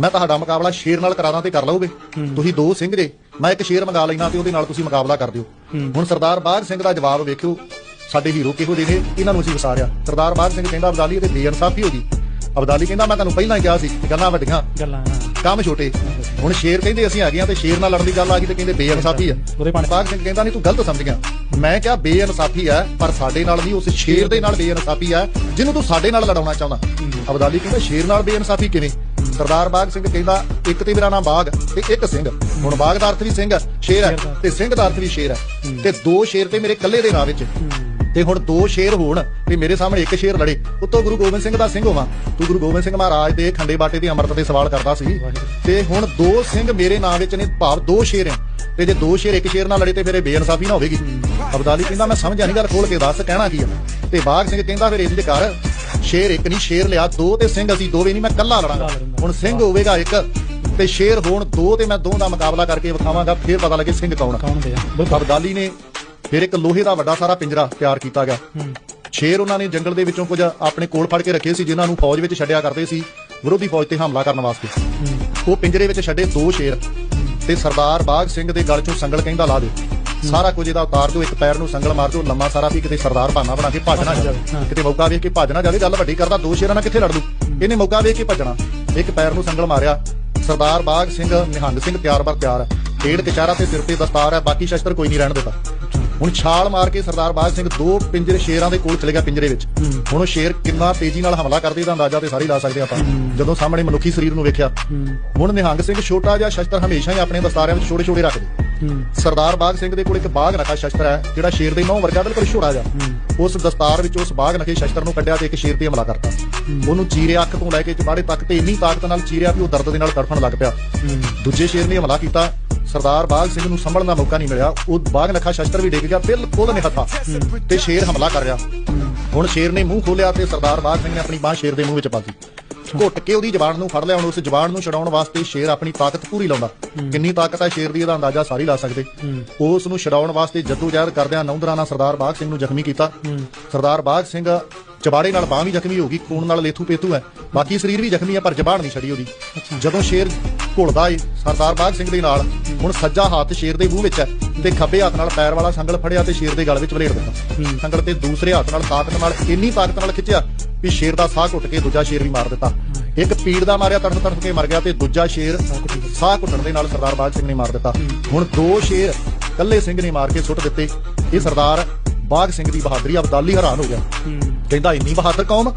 ਮੈਂ ਤੁਹਾਡਾ ਮੁਕਾਬਲਾ ਸ਼ੇਰ ਨਾਲ ਕਰਾਦਾ ਤੇ ਕਰ ਲਓਗੇ। ਤੁਸੀਂ ਦੋ ਸਿੰਘ ਜੇ ਮੈਂ ਇੱਕ ਸ਼ੇਰ ਮੰਗਾ ਲੈਣਾ ਤੇ ਉਹਦੇ ਨਾਲ ਤੁਸੀਂ ਮੁਕਾਬਲਾ ਕਰ ਦਿਓ। ਹੁਣ ਸਰਦਾਰ ਬਾਗ ਸਿੰਘ ਦਾ ਜਵਾਬ ਵੇਖਿਓ ਸਾਡੇ ਹੀਰੋ ਕਿਹੋ ਜਿਹੇ ਨੇ ਇਹਨਾਂ ਨੂੰ ਅਸੀਂ ਵਿਸਾਰਿਆ ਸਰਦਾਰ ਬਾਗ ਸਿੰਘ ਕਹਿੰਦਾ ਅਬਦਾਲੀ ਤੇ ਬੇਇਨਸਾਫੀ ਹੋ ਗਈ। ਅਬਦਾਲੀ ਕਹਿੰਦਾ ਮੈਂ ਤੁਹਾਨੂੰ ਪਹਿਲਾਂ ਹੀ ਕਿਹਾ ਸੀ ਗੱਲਾਂ ਵੱਡੀਆਂ ਗੱਲਾਂ ਕੰਮ ਛੋਟੇ। ਹੁਣ ਸ਼ੇਰ ਕਹਿੰਦੇ ਅਸੀਂ ਆ ਗਏ ਆ ਤੇ ਸ਼ੇਰ ਨਾਲ ਲੜਨ ਦੀ ਗੱਲ ਆ ਗਈ ਤੇ ਕਹਿੰਦੇ ਬੇਇਨਸਾਫੀ ਆ। ਬਾਗ ਸਿੰਘ ਕਹਿੰਦਾ ਨਹੀਂ ਤੂੰ ਗਲਤ ਸਮਝ ਗਿਆ। ਮੈਂ ਕਿਹਾ ਬੇਇਨਸਾਫੀ ਹੈ ਪਰ ਸਾਡੇ ਨਾਲ ਨਹੀਂ ਉਸ ਸ਼ੇਰ ਦੇ ਨਾਲ ਬੇਇਨਸਾਫੀ ਹੈ ਜਿਹਨੂੰ ਤੂੰ ਸਾਡੇ ਨਾਲ ਲੜਾਉਣਾ ਚਾਹੁੰਦਾ। ਅਬਦਾਲੀ ਕਹਿੰਦਾ ਸ਼ੇਰ ਨਾਲ ਬੇਇਨਸਾਫੀ ਕਿਵੇਂ? ਸਰਦਾਰ ਬਾਗ ਸਿੰਘ ਕਹਿੰਦਾ ਇੱਕ ਤੇ ਮੇਰਾ ਨਾਮ ਬਾਗ ਤੇ ਇੱਕ ਸਿੰਘ। ਹੁਣ ਬਾਗ ਦਾ ਅਰਥ ਵੀ ਸਿੰਘ ਹੈ ਸ਼ੇਰ ਹੈ ਤੇ ਸਿੰਘ ਦਾ ਅਰਥ ਵੀ ਸ਼ੇਰ ਹੈ। ਤੇ ਦੋ ਸ਼ੇਰ ਤੇ ਮੇਰੇ ਇਕੱਲੇ ਦੇ ਨਾਂ ਵਿੱਚ। ਤੇ ਹੁਣ ਦੋ ਸ਼ੇਰ ਹੋਣ ਤੇ ਮੇਰੇ ਸਾਹਮਣੇ ਇੱਕ ਸ਼ੇਰ ਲੜੇ। ਉੱਤੋਂ ਗੁਰੂ ਗੋਬਿੰਦ ਸਿੰਘ ਦਾ ਸਿੰਘ ਹੋਵਾਂ। ਤੂੰ ਗੁਰੂ ਗੋਬਿੰਦ ਸਿੰਘ ਮਹਾਰਾਜ ਦੇ ਖੰਡੇ ਬਾਟੇ ਦੀ ਅੰਮ੍ਰਿਤ ਦੇ ਸਵਾਲ ਕਰਦਾ ਸੀ। ਤੇ ਹੁਣ ਦੋ ਸਿੰਘ ਮੇਰੇ ਨਾਂ ਵਿੱਚ ਨੇ ਭਾਵ ਦੋ ਸ਼ੇਰ ਆ ਤੇ ਜੇ ਦੋ ਸ਼ੇਰ ਇੱਕ ਸ਼ੇਰ ਨਾਲ ਲੜੇ ਤੇ ਫਿਰ ਇਹ ਬੇਇਨਸਾਫੀ ਨਾ ਹੋਵੇਗੀ। ਅਬਦਾਲੀ ਕਹਿੰਦਾ ਮੈਂ ਸਮਝਿਆ ਨਹੀਂ ਗੱਲ ਖੋਲ ਕੇ ਦੱਸ ਕਹਿਣਾ ਕੀ ਆ? ਤੇ ਬਾਗ ਸਿੰਘ ਕਹਿੰਦਾ ਫਿਰ ਇੰਜ ਕਰ। ਸ਼ੇਰ ਇੱਕ ਨਹੀਂ ਸ਼ੇਰ ਲਿਆ ਦੋ ਤੇ ਸਿੰਘ ਅਸੀਂ ਦੋਵੇਂ ਨਹੀਂ ਮੈਂ ਕੱਲਾ ਲੜਾਂਗਾ। ਹੁਣ ਸਿੰਘ ਹੋਵੇਗਾ ਇੱਕ ਤੇ ਸ਼ੇਰ ਹੋਣ ਦੋ ਤੇ ਮੈਂ ਦੋ ਦਾ ਮੁਕਾਬਲਾ ਕਰਕੇ ਵਿਖਾਵਾਂਗਾ ਫਿਰ ਪਤਾ ਲੱਗੇ ਸਿੰਘ ਕੌਣ ਆ। ਦੇ ਅਬਦਾਲੀ ਨੇ ਫਿਰ ਇੱਕ ਲੋਹੇ ਦਾ ਵੱਡਾ ਸਾਰਾ ਪਿੰਜਰਾ ਤਿਆਰ ਕੀਤਾ ਗਿਆ। ਸ਼ੇਰ ਉਹਨਾਂ ਨੇ ਜੰਗਲ ਦੇ ਵਿੱਚੋਂ ਕੁਝ ਆਪਣੇ ਕੋਲ ਫੜ ਕੇ ਰੱਖੇ ਸੀ ਜਿਨ੍ਹਾਂ ਨੂੰ ਫੌਜ ਵਿੱਚ ਛੱਡਿਆ ਕਰਦੇ ਸੀ ਵਿਰੋਧੀ ਫੌਜ ਤੇ ਹਮਲਾ ਕਰਨ ਵਾਸਤੇ। ਉਹ ਪਿੰਜਰੇ ਵਿੱਚ ਛੱਡੇ ਦੋ ਸ਼ੇਰ ਤੇ ਸਰਦਾਰ ਬਾਗ ਸਿੰਘ ਦੇ ਗਲ ਚੋਂ ਸੰਗਲ ਕਹਿੰਦਾ ਲਾ ਦਿਓ। ਸਾਰਾ ਕੁਝ ਇਹਦਾ ਉਤਾਰ ਦਿਓ ਇੱਕ ਪੈਰ ਨੂੰ ਸੰਗਲ ਮਾਰ ਦਿਓ ਲੰਮਾ ਸਾਰਾ ਵੀ ਕਿਤੇ ਸਰਦਾਰ ਭਾਨਾ ਬਣਾ ਕੇ ਭੱਜ ਨਾ ਜਾਵੇ। ਕਿਤੇ ਮੌਕਾ ਵੇਖ ਕੇ ਭੱਜ ਨਾ ਜਾਵੇ ਗੱਲ ਵੱਡੀ ਕਰਦਾ ਦੋ ਸ਼ੇਰਾਂ ਨਾਲ ਕਿੱਥੇ ਲੜ? ਲੂ ਇਹਨੇ ਮੌਕਾ ਵੇਖ ਕੇ ਭੱਜਣਾ। ਇੱਕ ਪੈਰ ਨੂੰ ਸੰਗਲ ਮਾਰਿਆ ਸਰਦਾਰ ਬਾਗ ਸਿੰਘ ਨਿਹੰਗ ਸਿੰਘ ਤਿਆਰ ਬਰ ਤਿਆਰ ਹੈ। ਢੇਡ ਕਚਾਰਾ ਤੇ ਸਿਰ ਤੇ ਦਸਤਾਰ ਹੈ ਬਾਕੀ ਸ਼ਸਤਰ ਕੋਈ ਨਹੀਂ ਰਹਿਣ ਦਿੱਤਾ। ਹੁਣ ਛਾਲ ਮਾਰ ਕੇ ਸਰਦਾਰ ਬਾਗ ਸਿੰਘ ਦੋ ਪਿੰਜਰੇ ਸ਼ੇਰਾਂ ਦੇ ਕੋਲ ਚਲੇ ਗਿਆ ਪਿੰਜਰੇ ਵਿੱਚ। ਹੁਣ ਉਹ ਸ਼ੇਰ ਕਿੰਨਾ ਤੇਜ਼ੀ ਨਾਲ ਹਮਲਾ ਕਰਦੇ ਇਹਦਾ ਅੰਦਾਜ਼ਾ ਤੇ ਸਾਰੇ ਲਾ ਸਕਦੇ ਆਪਾਂ। ਜਦੋਂ ਸਾਹਮਣੇ ਮਨੁੱਖੀ ਸਰੀਰ ਨੂੰ ਵੇਖਿਆ, ਹੁਣ ਨਿਹੰਗ ਸਿੰਘ ਛੋਟਾ ਜਿਹਾ ਸ਼ਸਤਰ ਹਮੇਸ਼ਾ ਹੀ ਆਪਣੇ ਦਸਤਾਰਿਆਂ ਵਿੱਚ ਛੋਟੇ ਛੋਟੇ ਰੱਖਦੇ। ਸਰਦਾਰ ਬਾਗ ਸਿੰਘ ਦੇ ਕੋਲ ਇੱਕ ਬਾਗ ਨਖਾ ਸ਼ਸਤਰ ਹੈ, ਜਿਹੜਾ ਸ਼ੇਰ ਦੇ ਨੌ ਵਰਗਾ ਬਿਲਕੁਲ ਛੋਟਾ ਜਿਹਾ। ਉਸ ਦਸਤਾਰ ਵਿੱਚ ਉਸ ਬਾਗ ਨਖੇ ਸ਼ਸਤਰ ਨੂੰ ਕੱਢਿਆ ਤੇ ਇੱਕ ਸ਼ੇਰ ਤੇ ਹਮਲਾ ਕਰਤਾ। ਉਹਨੂੰ ਚੀਰਿਆ ਅੱਖ ਤੋਂ ਲੈ ਕੇ ਚਬਾੜੇ ਤੱਕ ਤੇ ਇੰਨੀ ਤਾਕਤ ਨਾਲ ਚੀਰਿਆ ਕਿ ਉਹ ਦਰਦ ਦੇ ਨਾਲ ਤੜਫਣ ਲੱਗ ਪਿਆ। ਦੂਜੇ ਸ਼ੇਰ ਨੇ ਹਮਲਾ ਕੀਤਾ ਸਰਦਾਰ ਬਾਗ ਸਿੰਘ ਨੂੰ ਸੰਭਲਣ ਦਾ ਮੌਕਾ ਨਹੀਂ ਮਿਲਿਆ। ਉਹ ਬਾਗ ਨਖਾ ਸ਼ਸਤਰ ਵੀ ਡਿੱਗ ਗਿਆ, ਬਿਲਕੁਲ ਨਿਹੱਥਾ ਤੇ ਸ਼ੇਰ ਹਮਲਾ ਕਰ ਰਿਹਾ। ਹੁਣ ਸ਼ੇਰ ਨੇ ਮੂੰਹ ਖੋਲਿਆ ਤੇ ਸਰਦਾਰ ਬਾਗ ਸਿੰਘ ਨੇ ਆਪਣੀ ਬਾਹ ਸ਼ੇਰ ਦੇ ਮੂੰਹ ਵਿੱਚ ਪਾਤੀ। ਘੁੱਟ ਕੇ ਉਹਦੀ ਜ਼ਬਾਨ ਨੂੰ ਫੜ ਲਿਆ, ਹੁਣ ਉਸ ਜ਼ਬਾਨ ਨੂੰ ਛਡਾਉਣ ਵਾਸਤੇ ਸ਼ੇਰ ਆਪਣੀ ਤਾਕਤ ਪੂਰੀ ਲਾਉਂਦਾ। ਕਿੰਨੀ ਤਾਕਤ ਹੈ ਸ਼ੇਰ ਦੀ, ਇਹਦਾ ਅੰਦਾਜ਼ਾ ਸਾਰੀ ਲਾ ਸਕਦੇ। ਉਸ ਨੂੰ ਛਡਾਉਣ ਵਾਸਤੇ ਜੱਦੋ-ਜਹਿਦ ਕਰਦਿਆਂ ਨੌਂਦਰਾਂ ਨਾਲ ਸਰਦਾਰ ਬਾਗ ਸਿੰਘ ਨੂੰ ਜ਼ਖਮੀ ਕੀਤਾ। ਸਰਦਾਰ ਬਾਗ ਸਿੰਘ ਚਬਾੜੇ ਨਾਲ ਬਾਹ ਵੀ ਜ਼ਖਮੀ ਹੋ ਗਈ, ਖੂਨ ਨਾਲ ਲੇਥੂ ਪੇਥੂ ਹੈ। ਬਾਕੀ ਸਰੀਰ ਵੀ ਜ਼ਖਮੀ ਹੈ, ਪਰ ਜ਼ਬਾਨ ਨਹੀਂ ਛੜੀ ਉਹਦੀ। ਜਦੋਂ ਸ਼ੇਰ ਘੁਲਦਾ ਏ ਸਰਦਾਰ ਬਾਗ ਸਿੰਘ ਦੇ ਨਾਲ। ਹੁਣ ਸੱਜਾ ਹੱਥ ਸ਼ੇਰ ਦੇ ਮੂੰਹ ਵਿੱਚ ਹੈ ਤੇ ਖੱਬੇ ਹੱਥ ਨਾਲ ਪੈਰ ਵਾਲਾ ਸੰਗਲ ਫੜਿਆ ਤੇ ਸ਼ੇਰ ਦੇ ਗਲ ਵਿੱਚ ਵਲੇੜ ਦਿੱਤਾ। ਸੰਗਲ ਤੇ ਦੂਸਰੇ ਹੱਥ ਨਾਲ ਤਾਕਤ ਨਾਲ ਇੰਨੀ ਤਾਕਤ ਨਾਲ ਖਿੱਚਿਆ ਵੀ ਸ਼ੇਰ ਦਾ ਸਾਹ ਘੁੱਟ ਕੇ ਦੂਜਾ ਸ਼ੇਰ ਵੀ ਮਾਰ ਦਿੱਤਾ। ਇੱਕ ਪੀੜ ਦਾ ਮਾਰਿਆ ਤੜਫ ਤੜਫ ਕੇ ਮਰ ਗਿਆ ਤੇ ਦੂਜਾ ਸ਼ੇਰ ਸਾਹ ਘੁੱਟਣ ਦੇ ਨਾਲ ਸਰਦਾਰ ਬਾਗ ਸਿੰਘ ਨੇ ਮਾਰ ਦਿੱਤਾ। ਹੁਣ ਦੋ ਸ਼ੇਰ ਕੱਲੇ ਸਿੰਘ ਨੇ ਮਾਰ ਕੇ ਸੁੱਟ ਦਿੱਤੇ। ਇਹ ਸਰਦਾਰ ਬਾਗ ਸਿੰਘ ਦੀ ਬਹਾਦਰੀ ਅਬਦਾਲੀ ਹੈਰਾਨ ਹੋ ਗਿਆ। ਕਹਿੰਦਾ ਇੰਨੀ ਬਹਾਦਰ ਕੌਮ